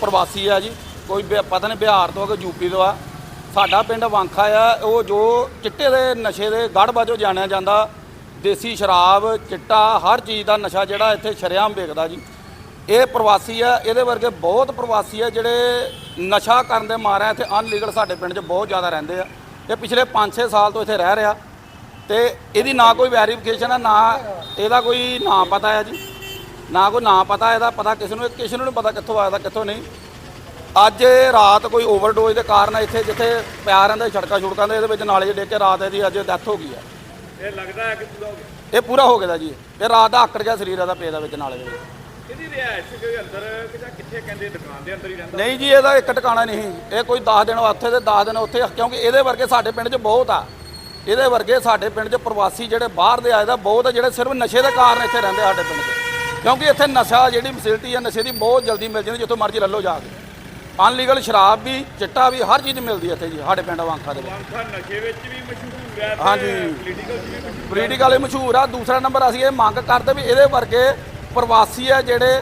ਪ੍ਰਵਾਸੀ ਆ ਜੀ। ਕੋਈ ਬਿ- ਪਤਾ ਨਹੀਂ ਬਿਹਾਰ ਤੋਂ ਆ ਕੋਈ ਯੂਪੀ ਤੋਂ ਆ। ਸਾਡਾ ਪਿੰਡ ਵਾਂਖਾ ਆ। ਉਹ ਜੋ ਚਿੱਟੇ ਦੇ ਨਸ਼ੇ ਦੇ ਗੜ੍ਹ ਵਜੋਂ ਜਾਣਿਆ ਜਾਂਦਾ, ਦੇਸੀ ਸ਼ਰਾਬ, ਚਿੱਟਾ, ਹਰ ਚੀਜ਼ ਦਾ ਨਸ਼ਾ ਜਿਹੜਾ ਇੱਥੇ ਸ਼ਰੇਆਮ ਵੇਖਦਾ ਜੀ। ਇਹ ਪ੍ਰਵਾਸੀ ਆ। ਇਹਦੇ ਵਰਗੇ ਬਹੁਤ ਪ੍ਰਵਾਸੀ ਆ ਜਿਹੜੇ ਨਸ਼ਾ ਕਰਨ ਦੇ ਮਾਰਿਆ ਇੱਥੇ ਅਨਲੀਗਲ ਸਾਡੇ ਪਿੰਡ 'ਚ ਬਹੁਤ ਜ਼ਿਆਦਾ ਰਹਿੰਦੇ ਆ। ਇਹ ਪਿਛਲੇ 5-6 ਸਾਲ ਤੋਂ ਇੱਥੇ ਰਹਿ ਰਿਹਾ। ਤੇ ਇਹਦੀ ਨਾ ਕੋਈ ਵੈਰੀਫਿਕੇਸ਼ਨ ਹੈ ਨਾ ਇਹਦਾ ਕੋਈ ਨਾਂ ਪਤਾ ਹੈ ਜੀ। ਨਾ ਕੋਈ ਨਾਂ ਪਤਾ ਇਹਦਾ ਪਤਾ ਕਿਸੇ ਨੂੰ ਕਿਸੇ ਨੂੰ ਨਹੀਂ ਪਤਾ ਕਿੱਥੋਂ ਆਇਆ ਦਾ ਕਿੱਥੋਂ ਨਹੀਂ। ਅੱਜ ਰਾਤ ਕੋਈ ਓਵਰਡੋਜ਼ ਦੇ ਕਾਰਨ ਇੱਥੇ ਜਿੱਥੇ ਪਿਆ ਰਹਿੰਦਾ ਛੜਕਾ ਛੁੜਕਾਂ ਦੇ ਇਹਦੇ ਵਿੱਚ ਨਾਲੇ 'ਚ ਡਿੱਗ ਕੇ ਰਾਤ ਇਹਦੀ ਅੱਜ ਡੈਥ ਹੋ ਗਈ ਹੈ ਇਹ ਲੱਗਦਾ ਹੈ ਕਿ ਪੂਰਾ ਹੋ ਗਿਆ? ਇਹ ਪੂਰਾ ਹੋ ਗਿਆ ਦਾ ਜੀ। ਇਹ ਰਾਤ ਦਾ ਆਕੜ ਗਿਆ ਸਰੀਰ ਇਹਦਾ ਪੇ ਦਾ ਵਿੱਚ ਨਾਲੇ ਦੇ ਵਿੱਚ। ਇਹਦੀ ਰਿਹਾਇਸ਼ ਕੋਈ ਅੰਦਰ ਕਿ ਜਾਂ ਕਿੱਥੇ ਕਹਿੰਦੇ ਦੁਕਾਨ ਦੇ ਅੰਦਰ ਹੀ ਰਹਿੰਦਾ? ਨਹੀਂ ਜੀ ਇਹਦਾ ਇੱਕ ਟਿਕਾਣਾ ਨਹੀਂ ਇਹ ਕੋਈ 10 ਦਿਨ ਉੱਥੇ ਤੇ 10 ਦਿਨ ਉੱਥੇ ਕਿਉਂਕਿ ਇਹਦੇ ਵਰਗੇ ਸਾਡੇ ਪਿੰਡ 'ਚ ਬਹੁਤ ਆ। ਇਹਦੇ ਵਰਗੇ ਸਾਡੇ ਪਿੰਡ 'ਚ ਪ੍ਰਵਾਸੀ ਜਿਹੜੇ ਬਾਹਰ ਦੇ ਆਏ ਦਾ ਬਹੁਤ ਆ ਜਿਹੜੇ ਸਿਰਫ ਨਸ਼ੇ ਦੇ ਕਾਰਨ ਇੱਥੇ ਰਹਿੰਦੇ ਸਾਡੇ ਪਿੰਡ 'ਚ। ਕਿਉਂਕਿ ਇੱਥੇ ਨਸ਼ਾ ਜਿਹੜੀ ਫੈਸਿਲਿਟੀ ਹੈ ਨਸ਼ੇ ਦੀ ਬਹੁਤ ਜਲਦੀ ਮਿਲ ਜਾਂਦੀ ਜਿੱਥੋਂ ਮਰਜ਼ੀ ਲੈ ਲਓ ਜਾ ਕੇ। ਅਨਲੀਗਲ ਸ਼ਰਾਬ ਵੀ ਚਿੱਟਾ ਵੀ ਹਰ ਚੀਜ਼ ਮਿਲਦੀ ਹੈ ਇੱਥੇ ਜੀ ਸਾਡੇ ਪਿੰਡ ਵਾਂਖਾ ਦੇ ਵਿੱਚ। ਵਾਂਖਾ ਨਸ਼ੇ ਵਿੱਚ ਵੀ ਮਸ਼ਹੂਰ ਹੈ ਹਾਂਜੀ। ਪੋਲੀਟੀਕਲ ਵੀ ਮਸ਼ਹੂਰ ਆ। ਦੂਸਰਾ ਨੰਬਰ ਅਸੀਂ ਇਹ ਮੰਗ ਕਰਦੇ ਵੀ ਇਹਦੇ ਵਰਗੇ ਪ੍ਰਵਾਸੀ ਆ ਜਿਹੜੇ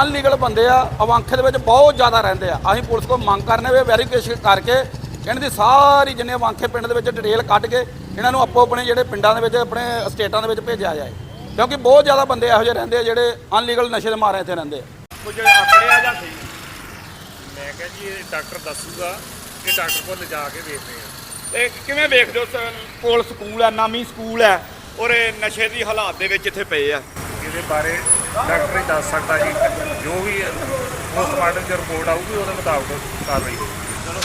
ਅਨਲੀਗਲ ਬੰਦੇ ਆ ਅਵਾਂਖੇ ਦੇ ਵਿੱਚ ਬਹੁਤ ਜ਼ਿਆਦਾ ਰਹਿੰਦੇ ਆ। ਅਸੀਂ ਪੁਲਿਸ ਕੋਲ ਮੰਗ ਕਰਨੇ ਵੀ ਵੈਰੀਫਿਕੇਸ਼ਨ ਕਰਕੇ ਇਹਨਾਂ ਦੀ ਸਾਰੀ ਜਿੰਨੇ ਅਵਾਂਖੇ ਪਿੰਡ ਦੇ ਵਿੱਚ ਡਿਟੇਲ ਕੱਢ ਕੇ ਇਹਨਾਂ ਨੂੰ ਆਪੋ ਆਪਣੇ ਜਿਹੜੇ ਪਿੰਡਾਂ ਦੇ ਵਿੱਚ ਆਪਣੇ ਸਟੇਟਾਂ ਦੇ ਵਿੱਚ ਭੇਜਿਆ ਜਾਏ। ਕਿਉਂਕਿ ਬਹੁਤ ਜ਼ਿਆਦਾ ਬੰਦੇ ਇਹੋ ਜਿਹੇ ਰਹਿੰਦੇ ਆ ਜਿਹੜੇ ਅਨਲੀਗਲ ਨਸ਼ੇ ਦੇ ਮਾਰੇ ਇੱਥੇ ਰਹਿੰਦੇ ਆ। ਕੁਝ ਆਕੜਿਆ ਜਾਂ ਸਹੀ? ਮੈਂ ਕਿਹਾ ਜੀ ਇਹ ਡਾਕਟਰ ਦੱਸੂਗਾ ਕਿ ਡਾਕਟਰ ਕੋਲ ਲਿਜਾ ਕੇ ਵੇਖਦੇ ਆ। ਇਹ ਕਿਵੇਂ ਵੇਖਦੇ ਹੋ? ਸ- ਕੋਲ ਸਕੂਲ ਹੈ ਨਾਮੀ ਸਕੂਲ ਹੈ ਔਰ ਇਹ ਨਸ਼ੇ ਦੀ ਹਾਲਾਤ ਦੇ ਵਿੱਚ ਇੱਥੇ ਪਏ ਆ। ਇਹਦੇ ਬਾਰੇ ਡਾਕਟਰ ਹੀ ਦੱਸ ਸਕਦਾ ਜੀ। ਜੋ ਵੀ ਪੋਸਟਮਾਰਟਮ ਦੀ ਰਿਪੋਰਟ ਆਊਗੀ ਉਹਦੇ ਮੁਤਾਬਕ ਕਾਰਵਾਈ ਹੋਊਗੀ।